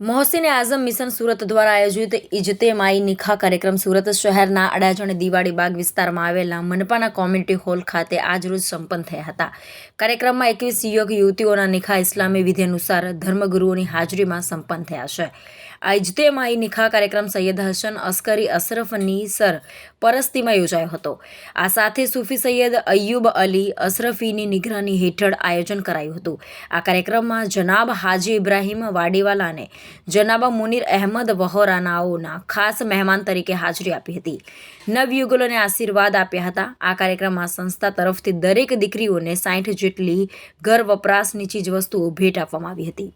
Mohsin Azam mission Surat દ્વારા આયોજિત ઇજતેમાઈ નિખા કાર્યક્રમ સુરત શહેરના અડાજણ દિવાળી બાગ વિસ્તારમાં આવેલા મનપાના કોમ્યુનિટી હોલ ખાતે આજરોજ સંપન્ન થયા હતા. કાર્યક્રમમાં એકવીસ યુવક યુવતીઓના નિખા ઇસ્લામી વિધિ અનુસાર ધર્મગુરુઓની હાજરીમાં સંપન્ન થયા છે. આ ઇજતેમાઈ નિખા કાર્યક્રમ સૈયદ હસન અસ્કરી અશરફ સર પરસ્તીમાં યોજાયો હતો. આ સાથે સૂફી સૈયદ અય્યુબ અલી અશરફીની નિગરાની હેઠળ આયોજન કરાયું હતું. આ કાર્યક્રમમાં જનાબ હાજી ઇબ્રાહીમ વાડીવાલા અને જનાબા મુનીર અહેમદ વહોરાનાઓના ખાસ મહેમાન તરીકે હાજરી આપી હતી નવયુગલોને આશીર્વાદ આપ્યા હતા આ કાર્યક્રમમાં સંસ્થા તરફથી દરેક દીકરીઓને સાઠ જેટલી ઘર વપરાશની ચીજવસ્તુઓ ભેટ આપવામાં આવી હતી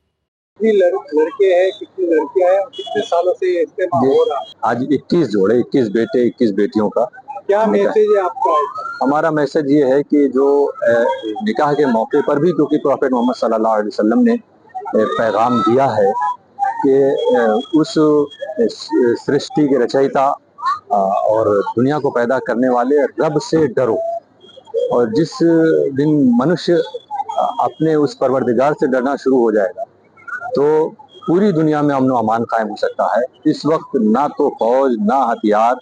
कितनी लड़, लड़के हैं कितनी लड़कियां हैं और कितने सालों से ये इस्तेमाल हो रहा है आज 21 जोड़े 21 बेटे 21 बेटियों का क्या मैसेज है आपका हमारा मैसेज ये है कि जो अ, निकाह के मौके पर भी क्योंकि प्रॉफेट मोहम्मद सल्लल्लाहु अलैहि वसल्लम ने अ, पैगाम दिया है कि उस सृष्टि के रचयिता और दुनिया को पैदा करने वाले रब से डरो। और जिस दिन मनुष्य अपने उस परवरदिगार से डरना शुरू हो जाएगा तो पूरी दुनिया में अमन अमान कायम हो सकता है। इस वक्त ना तो फौज, ना हथियार,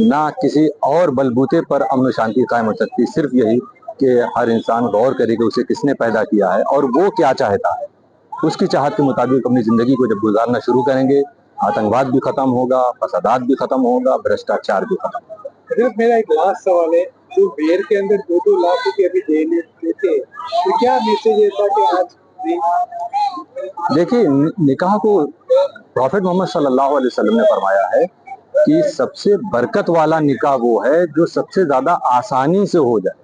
ना किसी और बलबूते पर अमन शांति कायम हो सकती। सिर्फ़ यही कि हर इंसान गौर करे कि उसे किसने पैदा किया है, और वो क्या चाहता है। उसकी चाहत के मुताबिक अपनी ज़िंदगी को जब गुजारना शुरू करेंगे आतंकवाद भी खत्म होगा फसादात भी खत्म होगा भ्रष्टाचार भी खत्म होगा। मेरा एक लास्ट सवाल है जो बेर के अंदर दो दो लाख रुपए अभी दे देते तो क्या मैसेज है था कि आज देखिए निकाह को प्रॉफेट मोहम्मद सल्लल्लाहु अलैहि वसल्लम ने फरमाया है कि सबसे बरकत वाला निकाह वो है जो सबसे ज़्यादा आसानी से हो जाए।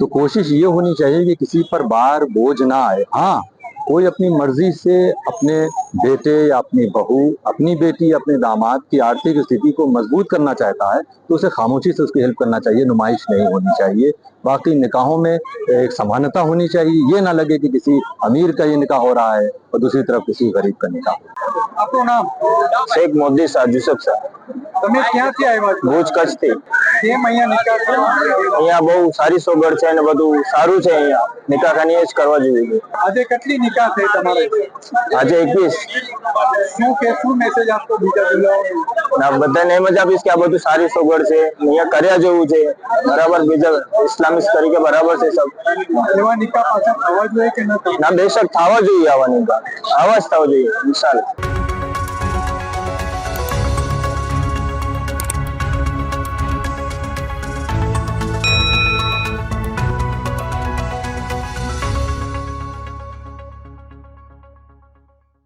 तो कोशिश ये होनी चाहिए कि किसी पर बार बोझ ना आए। हाँ कोई अपनी मर्ज़ी से अपने बेटे या अपनी बहू अपनी बेटी या अपने दामाद की आर्थिक स्थिति को मज़बूत करना चाहता है तो उसे खामोशी से उसकी हेल्प करना चाहिए नुमाइश नहीं होनी चाहिए। बाकी निकाहों में एक समानता होनी चाहिए। ये ना लगे कि किसी अमीर का ये निकाह हो रहा है और दूसरी तरफ़ किसी गरीब का निकाह। शेख मोदी साहब यूसुफ साहब भोज कच्छ थे। કેમ અહીંયા બહુ સારી સોગડ છે અને બધું સારું છે અહીંયા. નિકાખાની જ કરવા જોઈએ આજે કેટલી નિકાહ થઈ તમારે? આજે એકવીસ. શું કે શું મેસેજ આપતો બીજા જિલ્લાઓને બધાને એમ જ આપીશ કે આ બધું સારી સોગડ છે. અહીંયા કર્યા જેવું છે. બરાબર બીજા ઇસ્લામિક તરીકે બરાબર છે સબ. એવા નિકાહ પાછા થવા જોઈએ કે ન ના બેશક થવા જોઈએ આવા નિકાહ આવા જ થવા જોઈએ ઇન્શાલ્લાહ.